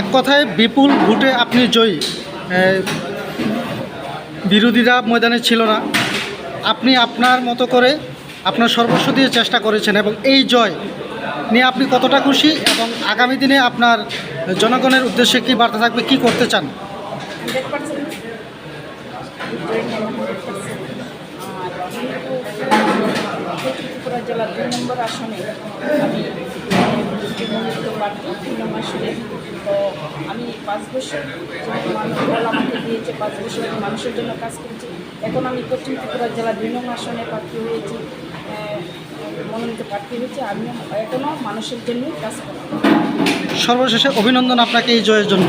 এক কথায় বিপুল ভোটে আপনি জয়ী। বিরোধীরা ময়দানে ছিল না। আপনি আপনার মতো করে আপনার সর্বস্ব দিয়ে চেষ্টা করেছেন এবং এই জয় নিয়ে আপনি কতটা খুশি এবং আগামী দিনে আপনার জনগণের উদ্দেশ্যে কী বার্তা থাকবে, কি করতে চান? হান্ড্রেড পার্সেন্ট জয় নিয়ে হান্ড্রেড পার্সেন্ট আর যেহেতু ত্রিপুরা জেলার দুই নম্বর আসনে আমি মনোনীত প্রার্থী তিন নম্বর আসনে তো আমি পাঁচ বছর দল আমাকে দিয়েছে পাঁচ বছর মানুষের জন্য কাজ করেছি এখন আমি পশ্চিম ত্রিপুরা জেলার দুই নম্বর আসনে প্রার্থী হয়েছি মনোনীত প্রার্থী হয়েছে আমিও এখনও মানুষের জন্যই কাজ করি সর্বশেষে অভিনন্দন আপনাকে এই জয়ের জন্য।